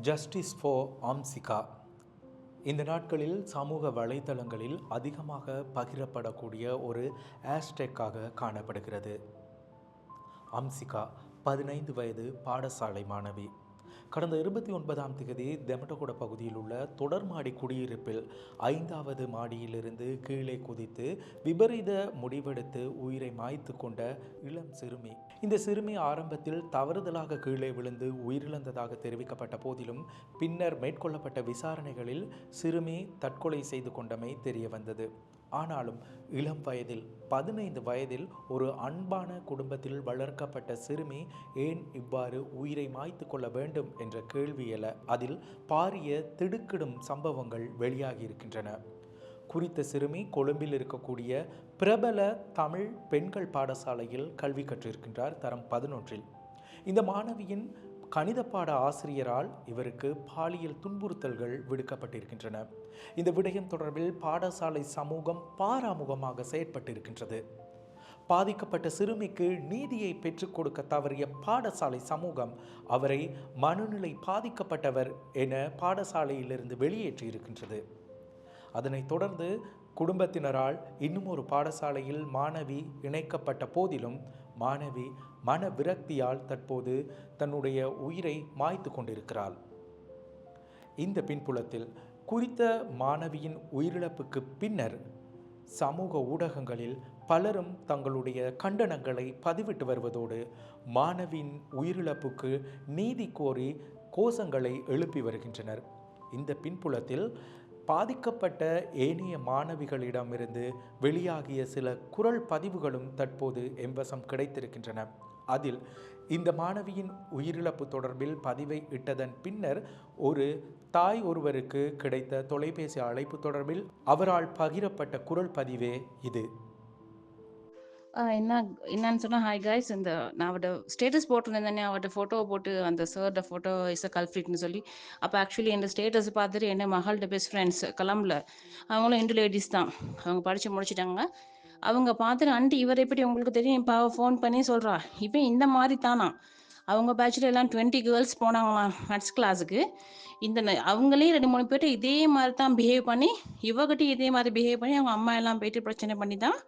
Justice ஃபோ ஆம்சிகா இந்த நாட்களில் சமூக வலைத்தளங்களில் அதிகமாக பகிரப்படக்கூடிய ஒரு ஹேஷ்டேக்காக காணப்படுகிறது. அம்சிகா பதினைந்து வயது பாடசாலை மாணவி. கடந்த இருபத்தி ஒன்பதாம் தேதி தெமட்டகுட பகுதியில் உள்ள தொடர்மாடி குடியிருப்பில் ஐந்தாவது மாடியிலிருந்து கீழே குதித்து விபரீத முடிவெடுத்து உயிரை மாய்த்து கொண்ட இளம் சிறுமி. இந்த சிறுமி ஆரம்பத்தில் தவறுதலாக கீழே விழுந்து உயிரிழந்ததாக தெரிவிக்கப்பட்ட போதிலும் பின்னர் மேற்கொள்ளப்பட்ட விசாரணைகளில் சிறுமி தற்கொலை செய்து கொண்டமை தெரிய வந்தது ஆனாலும் இளம் வயதில் பதினைந்து வயதில் ஒரு அன்பான குடும்பத்தில் வளர்க்கப்பட்ட சிறுமி ஏன் இவ்வாறு உயிரை மாய்த்து கொள்ள வேண்டும் என்ற கேள்வி எழ அதில் பாரிய திடுக்கிடும் சம்பவங்கள் வெளியாகி இருக்கின்றன குறித்த சிறுமி கொழும்பில் இருக்கக்கூடிய பிரபல தமிழ் பெண்கள் பாடசாலையில் கல்வி கற்றிருக்கின்றார் தரம் பதினொன்றில். இந்த மாணவியின் கணித பாட ஆசிரியரால் இவருக்கு பாலியல் துன்புறுத்தல்கள் விடுக்கப்பட்டிருக்கின்றன. இந்த விடயம் தொடர்பில் பாடசாலை சமூகம் பாராமுகமாக செயற்பட்டிருக்கின்றது. பாதிக்கப்பட்ட சிறுமிக்கு நீதியை பெற்றுக் கொடுக்க தவறிய பாடசாலை சமூகம் அவரை மனநிலை பாதிக்கப்பட்டவர் என பாடசாலையிலிருந்து வெளியேற்றியிருக்கின்றது. அதனைத் தொடர்ந்து குடும்பத்தினரால் இன்னும் ஒரு பாடசாலையில் மாணவி இணைக்கப்பட்ட போதிலும் மாணவி மன விரக்தியால் தற்போது தன்னுடைய உயிரை மாய்த்து கொண்டிருக்கிறாள். இந்த பின்புலத்தில் குறித்த மாணவியின் உயிரிழப்புக்கு பின்னர் சமூக ஊடகங்களில் பலரும் தங்களுடைய கண்டனங்களை பதிவிட்டு வருவதோடு மாணவியின் உயிரிழப்புக்கு நீதி கோரி கோஷங்களை எழுப்பி வருகின்றனர். இந்த பின்புலத்தில் பாதிக்கப்பட்ட ஏனைய மாணவிகளிடமிருந்து வெளியாகிய சில குரல் பதிவுகளும் தற்போது எம்பசம் கிடைத்திருக்கின்றன. அதில் இந்த மாணவியின் உயிரிழப்பு தொடர்பில் பதிவை இட்டதன் பின்னர் ஒரு தாய் ஒருவருக்கு கிடைத்த தொலைபேசி அழைப்பு தொடர்பில் அவரால் பகிரப்பட்ட குரல் பதிவே இது. என்ன என்னன்னு சொன்னால் ஹாய் கைஸ் இந்த நான் அவட ஸ்டேட்டஸ் போட்டிருந்தேன் அவட்ட ஃபோட்டோவை போட்டு அந்த சார்ட ஃபோட்டோ இஸ் அ கல்ஃபிட்னு சொல்லி அப்போ ஆக்சுவலி என் ஸ்டேட்டஸ் பார்த்துட்டு என்ன மகள்கிட்ட பெஸ்ட் ஃப்ரெண்ட்ஸ் கலம்பில் அவங்களும் இண்டு லேடிஸ் தான். அவங்க படித்து முடிச்சிட்டாங்க. அவங்க பார்த்துட்டு ஆண்டி இவர் எப்படி உங்களுக்கு தெரியும்? இப்போ ஃபோன் பண்ணி சொல்கிறா இப்போ இந்த மாதிரி தானா. அவங்க பேட்சில் எல்லாம் டுவெண்ட்டி கேர்ள்ஸ் போனாங்களாம் மேத்ஸ் கிளாஸுக்கு இந்த அவங்களே ரெண்டு மூணு பேர்ட்ட இதே மாதிரி தான் பிஹேவ் பண்ணி இவகிட்டையும் இதே மாதிரி பிஹேவ் பண்ணி அவங்க அம்மா எல்லாம் போயிட்டு பிரச்சனை பண்ணி தான்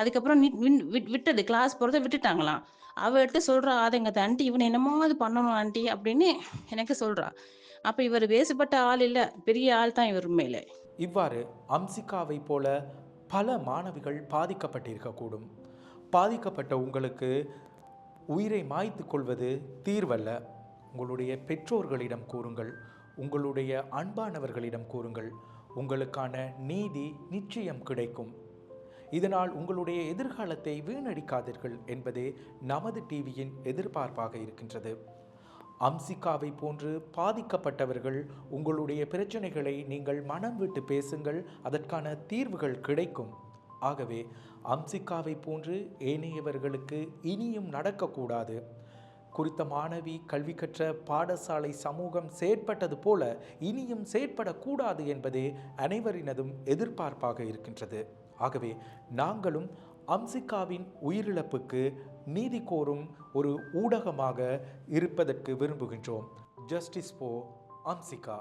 அதுக்கப்புறம் வின் விட் விட்டது. கிளாஸ் போகிறத விட்டுட்டாங்களாம். அவள் எடுத்து சொல்கிறா அதை எங்கள் ஆண்டி இவனை அது பண்ணணும் ஆண்டி அப்படின்னு எனக்கு சொல்கிறா அப்போ இவர் வேசுபட்ட ஆள் இல்லை பெரிய ஆள் தான் இவர் மேலே. இவ்வாறு அம்சிகாவை போல பல மாணவிகள் பாதிக்கப்பட்டிருக்கக்கூடும். பாதிக்கப்பட்ட உங்களுக்கு உயிரை மாய்த்து கொள்வது தீர்வல்ல. உங்களுடைய பெற்றோர்களிடம் கூறுங்கள். உங்களுடைய அன்பானவர்களிடம் கூறுங்கள். உங்களுக்கான நீதி நிச்சயம் கிடைக்கும். இதனால் உங்களுடைய எதிர்காலத்தை வீணடிக்காதீர்கள் என்பதே நமது டிவியின் எதிர்பார்ப்பாக இருக்கின்றது. அம்சிகாவை போன்று பாதிக்கப்பட்டவர்கள் உங்களுடைய பிரச்சனைகளை நீங்கள் மனம் விட்டு பேசுங்கள் அதற்கான தீர்வுகள் கிடைக்கும். ஆகவே அம்சிகாவை போன்று ஏனையவர்களுக்கு இனியும் நடக்கக்கூடாது. குறித்த மாணவி கல்வி கற்ற பாடசாலை சமூகம் செயற்பட்டது போல இனியும் செயற்படக்கூடாது என்பதே அனைவரினதும் எதிர்பார்ப்பாக இருக்கின்றது. ஆகவே நாங்களும் அம்சிகாவின் உயிரிழப்புக்கு நீதி கோரும் ஒரு ஊடகமாக இருப்பதற்கு விரும்புகின்றோம். ஜஸ்டிஸ் போ அம்சிகா